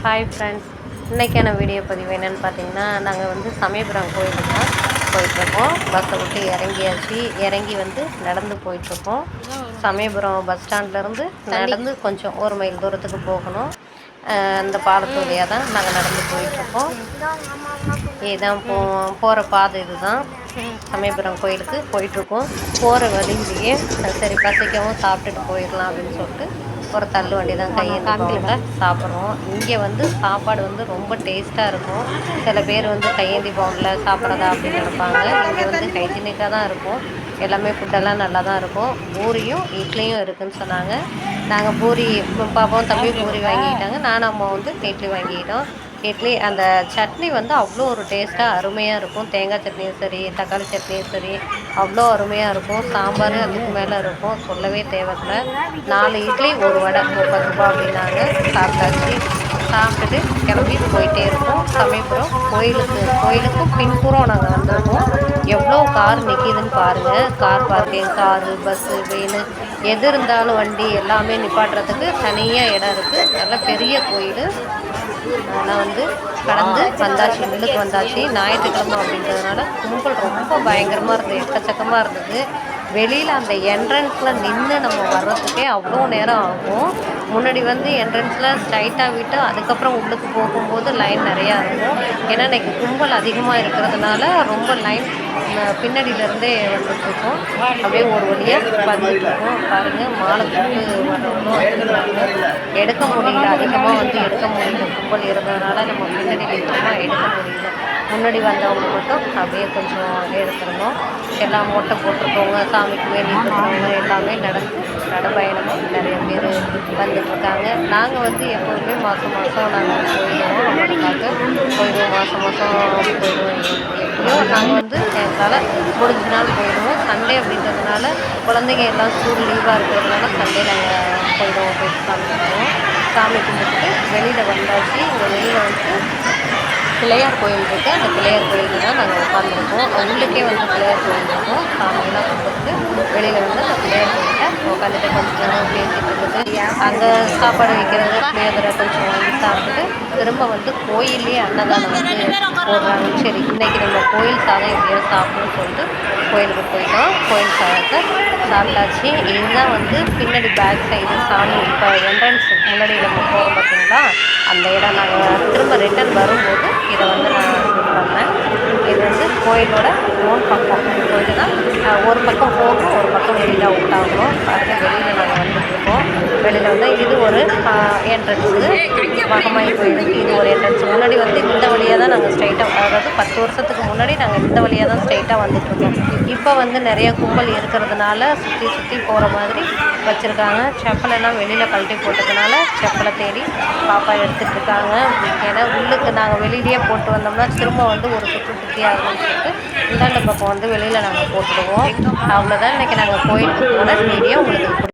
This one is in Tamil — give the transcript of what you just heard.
ஹாய் ஃப்ரெண்ட்ஸ் இன்றைக்கான வீடியோ பதிவு என்னென்னு பார்த்தீங்கன்னா நாங்கள் வந்து சமயபுரம் கோயிலுக்கு தான் போயிட்டுருக்கோம். பஸ்ஸை விட்டு இறங்கியாச்சு. இறங்கி வந்து நடந்து போயிட்டுருக்கோம். சமயபுரம் பஸ் ஸ்டாண்ட்லேருந்து நடந்து கொஞ்சம் ஒரு மைல் தூரத்துக்கு போகணும். அந்த பாலத்து வழியாக தான் நாங்கள் நடந்து போயிட்டுருக்கோம். இதுதான் போ போகிற பாதை இதுதான். சமயபுரம் கோயிலுக்கு போயிட்டுருக்கோம். போகிற வழியிலேயே சரி பசிக்கவும் சாப்பிட்டுட்டு போயிடலாம் அப்படின்னு சொல்லிட்டு ஒரு தள்ளு வண்டி தான் கையேந்தி சாப்பிட்றோம். இங்கே வந்து சாப்பாடு வந்து ரொம்ப டேஸ்ட்டாக இருக்கும். சில பேர் வந்து கையேந்தி பவுனில் சாப்பிட்றதா அப்படின்னு நினைப்பாங்க இங்கே வந்து ஹைஜீனிக்காக தான் இருக்கும். எல்லாமே ஃபுட்டெல்லாம் நல்லா தான் இருக்கும். பூரியும் இட்லியும் இருக்குன்னு சொன்னாங்க. நாங்கள் பூரி பாப்பாவும் தம்பி பூரி வாங்கிக்கிட்டாங்க. நானும் அம்மா வந்து இட்லி வாங்கிக்கிட்டோம். இட்லி அந்த சட்னி வந்து அவ்வளோ ஒரு டேஸ்ட்டாக அருமையாக இருக்கும். தேங்காய் சட்னியும் சரி தக்காளி சட்னியும் சரி அவ்வளோ அருமையாக இருக்கும். சாம்பார் அதுக்கு மேலே இருக்கும். சொல்லவே தேவையில்லை. நாலு இட்லி ஒரு வடை முப்பது ரூபா அப்படின்னாங்க. சாப்பிட்டாச்சு. சாப்பிட்டுட்டு கிளம்பி போயிட்டே இருக்கோம் சமயபுரம் கோயிலுக்கு கோயிலுக்கும் பின்புறம் நாங்கள் வந்திருக்கோம். எவ்வளோ கார் நிற்கிதுன்னு பாருங்கள் car parking car bus van எது இருந்தாலும் வண்டி எல்லாமே நிப்பாட்டுறதுக்கு தனியாக இடம் இருக்குது நல்ல பெரிய கோயில். அதெல்லாம் வந்து கடந்து வந்தாச்சு உள்ளுக்கு வந்தாச்சு. ஞாயிற்றுக்கிழமை அப்படின்றதுனால கும்பல் ரொம்ப பயங்கரமாக இருந்தது எக்கச்சக்கமாக இருந்தது. வெளியில் அந்த என்ட்ரன்ஸில் நின்று நம்ம வர்றதுக்கே அவ்வளோ நேரம் ஆகும். முன்னாடி வந்து என்ட்ரன்ஸில் ஸ்ட்ரைட்டாக விட்டு அதுக்கப்புறம் உள்ளுக்கு போகும்போது லைன் நிறையா இருக்கும். ஏன்னா இன்னைக்கு கும்பல் அதிகமாக இருக்கிறதுனால ரொம்ப லைன் பின்னாடியிலேருந்தே வந்துட்டுருக்கோம். அப்படியே ஒரு வழியாக வந்துட்டுருக்கோம். பாருங்கள் மாலை போட்டு எடுக்க முடியல. அதிகமாக வந்து எடுக்க முடியல. கும்பல் இருந்ததுனால நம்ம பின்னாடி நிற்கிறோமா எடுக்க முடியல. முன்னாடி வந்தவங்க மட்டும் அப்படியே கொஞ்சம் எடுத்துருந்தோம். எல்லாம் மூட்டை போட்டிருக்கவங்க சாமிக்கு வேண்டிட்டு எல்லாமே நடந்து நடப்ப வந்துட்டுருக்காங்க. நாங்கள் வந்து எப்போதுமே மாதம் மாதம் நாங்கள் போயிடுவோம் பார்த்து போயிடுவோம். மாதம் மாதம் போயிடுவோம். எப்படியோ நாங்கள் வந்து எங்களால் முடிஞ்ச நாள் போயிடுவோம். சண்டே அப்படின்றதுனால குழந்தைங்க எல்லாம் ஸ்கூல் லீவாக இருக்கிறதுனால சண்டே நாங்கள் போயிடுவோம் போயிட்டு சாமி கும்பிடுவோம் சாமி கும்பிட்டுட்டு வெளியில் வந்தாச்சு. இங்கே வெளியில் வந்து பிள்ளையார் கோயில் இருக்குது அந்த பிள்ளையார் கோயில் தான் நாங்கள் உட்காந்துருக்கோம் உள்ளுக்கே வந்து பிள்ளையார் கோயில் இருக்கும். சாமியெல்லாம் கும்பிட்டு வெளியில் வந்து அந்த பிள்ளையார் கோயில்கிட்ட உட்காந்துட்டு கொஞ்சம் நேரம் பேசிட்டு இருக்குது அங்கே சாப்பாடு வைக்கிறது பிள்ளையாரை கொஞ்சம் வாங்கி சாப்பிட்டுட்டு திரும்ப வந்து கோயிலே அன்னதானம் வந்து போடுறாங்க. சரி இன்னைக்கு நம்ம கோயில் சாதம் எப்படியோ சாப்பிடணும்னு சொல்லிட்டு கோயிலுக்கு போயிட்டோம். கோயில் சாதத்தை சாப்பிட்டாச்சு. இதுதான் வந்து பின்னாடி பேக் சைடு சாமி இப்போ என்ட்ரன்ஸ் முன்னாடி நம்ம போகிறோம் பார்த்தீங்களா அந்த இடம் நாங்கள் திரும்ப ரிட்டர்ன் வரும்போது இதை வந்து நான் ஷூட் இது வந்து கோயிலோட ஓன் பக்கம். கோயில் தான் ஒரு பக்கம் போகும் ஒரு பக்கம் வெளியில் அவுட் ஆகணும் பாருங்க வெளியில் நாங்கள் வந்துட்டுருக்கோம் வெளியில் வந்து இது ஒரு என்ட்ரன்ஸு மகமாயி கோயிலுக்கு இது ஒரு என்ட்ரன்ஸ் முன்னாடி வந்து இந்த வழியாக தான் நாங்கள் ஸ்ட்ரைட்டாக அதாவது பத்து வருஷத்துக்கு முன்னாடி நாங்கள் இந்த வழியாக தான் ஸ்ட்ரைட்டாக வந்துட்டுருக்கோம் இப்போ வந்து நிறைய கும்பல் இருக்கிறதுனால சுற்றி சுற்றி போகிற மாதிரி வச்சுருக்காங்க. செப்பலெல்லாம் வெளியில் கழட்டி போட்டதுனால செப்பலை தேடி பாப்பா எடுத்துகிட்டு இருக்காங்க ஏன்னா உள்ளுக்கு நாங்கள் வெளியிலேயே போட்டு வந்தோம்னா திரும்ப வந்து ஒரு சுற்று சுற்றி ஆகணும்னு சொல்லிட்டு இந்தாண்ட பக்கம் வந்து வெளியில் நாங்கள் போட்டுடுவோம். அவ்வளோதான் இன்றைக்கி நாங்கள் கோயிலுக்கு போன வீடியோ உங்களுக்கு